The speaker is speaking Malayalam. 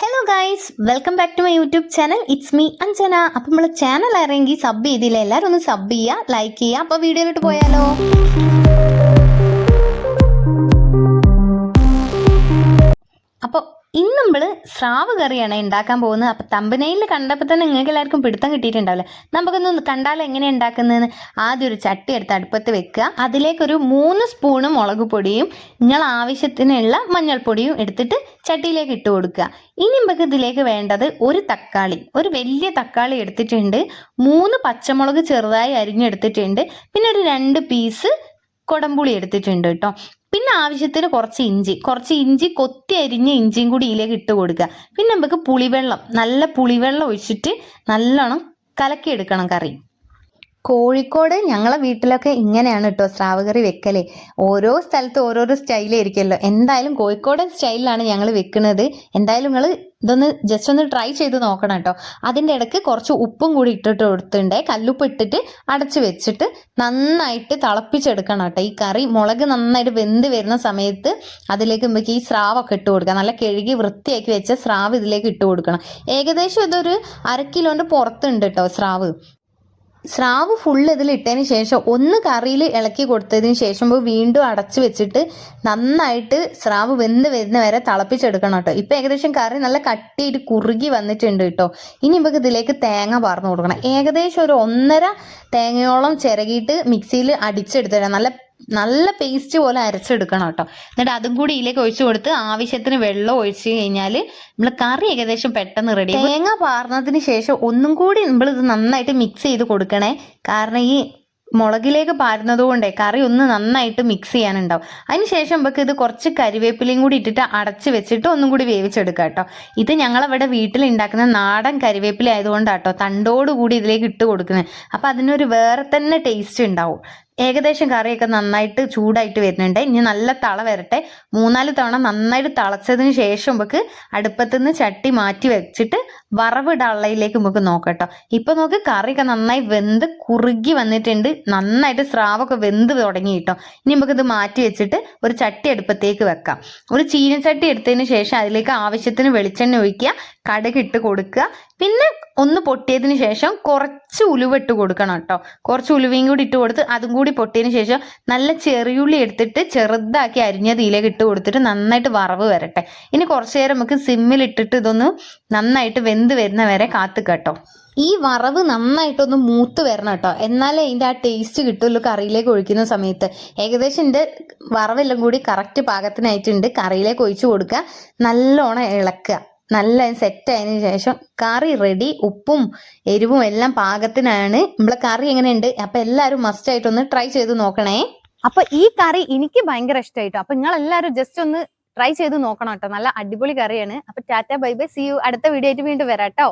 Hello guys welcome back to my YouTube channel it's me Anjana അപ്പം നമ്മൾ ചാനൽ ഇറങ്ങി സബ് ചെയ്തില്ല എല്ലാവരും ഒന്ന് സബ് ചെയ്യുക ലൈക്ക് ചെയ്യുക. അപ്പോൾ വീഡിയോയിലോട്ട് പോയാലോ? നമ്മൾ സ്രാവ് കറിയാണ് ഉണ്ടാക്കാൻ പോകുന്നത്. അപ്പോൾ തമ്പനയിൽ കണ്ടപ്പോൾ തന്നെ നിങ്ങൾക്ക് എല്ലാവർക്കും പിടുത്തം കിട്ടിയിട്ടുണ്ടാവില്ല? നമുക്കൊന്ന് കണ്ടാൽ എങ്ങനെ ഉണ്ടാക്കുന്നതെന്ന് ആദ്യം ഒരു ചട്ടി എടുത്ത് അടുപ്പത്ത് വെക്കുക. അതിലേക്കൊരു മൂന്ന് സ്പൂണ് മുളക് പൊടിയും നിങ്ങൾ ആവശ്യത്തിനുള്ള മഞ്ഞൾപ്പൊടിയും എടുത്തിട്ട് ചട്ടിയിലേക്ക് ഇട്ട് കൊടുക്കുക. ഇനി നമുക്ക് ഇതിലേക്ക് വേണ്ടത് ഒരു തക്കാളി ഒരു വലിയ തക്കാളി എടുത്തിട്ടുണ്ട്. മൂന്ന് പച്ചമുളക് ചെറുതായി അരിഞ്ഞെടുത്തിട്ടുണ്ട്. പിന്നെ ഒരു രണ്ട് പീസ് കൊടംപുളി എടുത്തിട്ടുണ്ട് കേട്ടോ. പിന്നെ ആവശ്യത്തിന് കുറച്ച് ഇഞ്ചി കുറച്ച് ഇഞ്ചി കൊത്തി അരിഞ്ഞ ഇഞ്ചിയും കൂടി ഇതിലേക്ക് ഇട്ട് കൊടുക്കുക. പിന്നെ നമുക്ക് പുളിവെള്ളം നല്ല പുളിവെള്ളം ഒഴിച്ചിട്ട് നല്ലോണം കലക്കിയെടുക്കണം കറി. കോഴിക്കോട് ഞങ്ങളെ വീട്ടിലൊക്കെ ഇങ്ങനെയാണ് കേട്ടോ സ്രാവ് കറി വെക്കൽ. ഓരോ സ്ഥലത്ത് ഓരോരോ സ്റ്റൈലായിരിക്കുമല്ലോ എന്തായാലും കോഴിക്കോട് സ്റ്റൈലിലാണ് ഞങ്ങൾ വെക്കുന്നത്. എന്തായാലും നിങ്ങൾ ഇതൊന്ന് ജസ്റ്റ് ഒന്ന് ട്രൈ ചെയ്ത് നോക്കണം കേട്ടോ അതിന്റെ ഇടയ്ക്ക് കുറച്ച് ഉപ്പും കൂടി ഇട്ടിട്ട് കൊടുത്തിട്ടുണ്ട് കല്ലുപ്പ് ഇട്ടിട്ട് അടച്ച് വെച്ചിട്ട് നന്നായിട്ട് തിളപ്പിച്ചെടുക്കണം കേട്ടോ ഈ കറി മുളക് നന്നായിട്ട് വെന്ത് വരുന്ന സമയത്ത് അതിലേക്ക് ഈ സ്രാവൊക്കെ ഇട്ട് കൊടുക്കുക നല്ല കഴുകി വൃത്തിയാക്കി വെച്ച സ്രാവ് ഇതിലേക്ക് ഇട്ട് കൊടുക്കണം. ഏകദേശം ഇതൊരു അര കിലോന്റെ പുറത്തുണ്ട് കേട്ടോ സ്രാവ്. സ്രാവ് ഫുൾ ഇതിൽ ഇട്ടതിന് ശേഷം ഒന്ന് കറിയിൽ ഇളക്കി കൊടുത്തതിന് ശേഷം വീണ്ടും അടച്ചു വെച്ചിട്ട് നന്നായിട്ട് സ്രാവ് വെന്ത് വരുന്ന വരെ തിളപ്പിച്ചെടുക്കണം കേട്ടോ. ഇപ്പൊ ഏകദേശം കറി നല്ല കട്ടിയിട്ട് കുറുകി വന്നിട്ടുണ്ട് കേട്ടോ. ഇനി നമുക്ക് ഇതിലേക്ക് തേങ്ങ പറഞ്ഞു കൊടുക്കണം. ഏകദേശം ഒരു ഒന്നര തേങ്ങയോളം ചിരകിയിട്ട് മിക്സിയിൽ അടിച്ചെടുത്തിടാം നല്ല നല്ല പേസ്റ്റ് പോലെ അരച്ചെടുക്കണം കേട്ടോ. എന്നിട്ട് അതും കൂടി ഇതിലേക്ക് ഒഴിച്ചു കൊടുത്ത് ആവശ്യത്തിന് വെള്ളം ഒഴിച്ച് കഴിഞ്ഞാൽ നമ്മൾ കറി ഏകദേശം പെട്ടെന്ന് റെഡി തേങ്ങ പാർന്നതിന് ശേഷം ഒന്നും കൂടി നമ്മൾ ഇത് നന്നായിട്ട് മിക്സ് ചെയ്ത് കൊടുക്കണേ. കാരണം ഈ മുളകിലേക്ക് പാരുന്നത് കൊണ്ടേ കറി ഒന്ന് നന്നായിട്ട് മിക്സ് ചെയ്യാനുണ്ടാവും. അതിനുശേഷം നമുക്ക് ഇത് കുറച്ച് കരിവേപ്പിലയും കൂടി ഇട്ടിട്ട് അടച്ച് വെച്ചിട്ട് ഒന്നും കൂടി വേവിച്ചെടുക്കാം കേട്ടോ. ഇത് ഞങ്ങളവിടെ വീട്ടിൽ ഉണ്ടാക്കുന്ന നാടൻ കരിവേപ്പില ആയതുകൊണ്ടാട്ടോ തണ്ടോട് കൂടി ഇതിലേക്ക് ഇട്ട് കൊടുക്കുന്നത്. അപ്പം അതിനൊരു വേറെ തന്നെ ടേസ്റ്റ് ഉണ്ടാവും. ഏകദേശം കറിയൊക്കെ നന്നായിട്ട് ചൂടായിട്ട് വരുന്നുണ്ട്. ഇനി നല്ല തള വരട്ടെ. മൂന്നാൽ തവണ നന്നായിട്ട് തിളച്ചതിന് ശേഷം നമുക്ക് അടുപ്പത്തു നിന്ന് ചട്ടി മാറ്റി വെച്ചിട്ട് വറവിടള്ളയിലേക്ക് നമുക്ക് നോക്കട്ടോ. ഇപ്പൊ നോക്ക് കറിയൊക്കെ നന്നായി വെന്ത് കുറുകി വന്നിട്ടുണ്ട്. നന്നായിട്ട് സ്രാവൊക്കെ വെന്ത് തുടങ്ങി കിട്ടോ. ഇനി ഇത് മാറ്റി വെച്ചിട്ട് ഒരു ചട്ടി അടുപ്പത്തേക്ക് വെക്കാം. ഒരു ചീനച്ചട്ടി എടുത്തതിന് ശേഷം അതിലേക്ക് ആവശ്യത്തിന് വെളിച്ചെണ്ണ ഒഴിക്കുക. കടുക് ഇട്ട് കൊടുക്കുക. പിന്നെ ഒന്ന് പൊട്ടിയതിന് ശേഷം കുറച്ച് ഉലുവ ഇട്ട് കൊടുക്കണം കേട്ടോ. കുറച്ച് ഉലുവയും കൂടി ഇട്ട് കൊടുത്ത് അതും കൂടി പൊട്ടിയതിന് ശേഷം നല്ല ചെറിയുള്ളി എടുത്തിട്ട് ചെറുതാക്കി അരിഞ്ഞതിയിലേക്ക് ഇട്ട് കൊടുത്തിട്ട് നന്നായിട്ട് വറവ് വരട്ടെ. ഇനി കുറച്ച് നേരം നമുക്ക് സിമ്മിൽ ഇട്ടിട്ട് ഇതൊന്ന് നന്നായിട്ട് വെന്ത് വരുന്ന വരെ കാത്തു കേട്ടോ. ഈ വറവ് നന്നായിട്ടൊന്ന് മൂത്ത് വരണം കേട്ടോ. എന്നാലേ ഇതിന്റെ ആ ടേസ്റ്റ് കിട്ടുള്ളൂ കറിയിലേക്ക് ഒഴിക്കുന്ന സമയത്ത്. ഏകദേശം ഇതിന്റെ വറവെല്ലാം കൂടി കറക്റ്റ് പാകത്തിനായിട്ടുണ്ട്. കറിയിലേക്ക് ഒഴിച്ചു കൊടുക്കുക. നല്ലോണം ഇളക്കുക. നല്ല സെറ്റ് ആയതിനു ശേഷം കറി റെഡി ഉപ്പും എരിവും എല്ലാം പാകത്തിനാണ്. നമ്മളെ കറി എങ്ങനെയുണ്ട്? അപ്പൊ എല്ലാവരും മസ്റ്റ് ആയിട്ട് ഒന്ന് ട്രൈ ചെയ്ത് നോക്കണേ. അപ്പൊ ഈ കറി എനിക്ക് ഭയങ്കര ഇഷ്ടമായിട്ടോ അപ്പൊ നിങ്ങൾ എല്ലാവരും ജസ്റ്റ് ഒന്ന് ട്രൈ ചെയ്ത് നോക്കണം കേട്ടോ. നല്ല അടിപൊളി കറിയാണ്. അപ്പൊ tata bye bye. See you അടുത്ത വീഡിയോ ആയിട്ട് വീണ്ടും വരാട്ടോ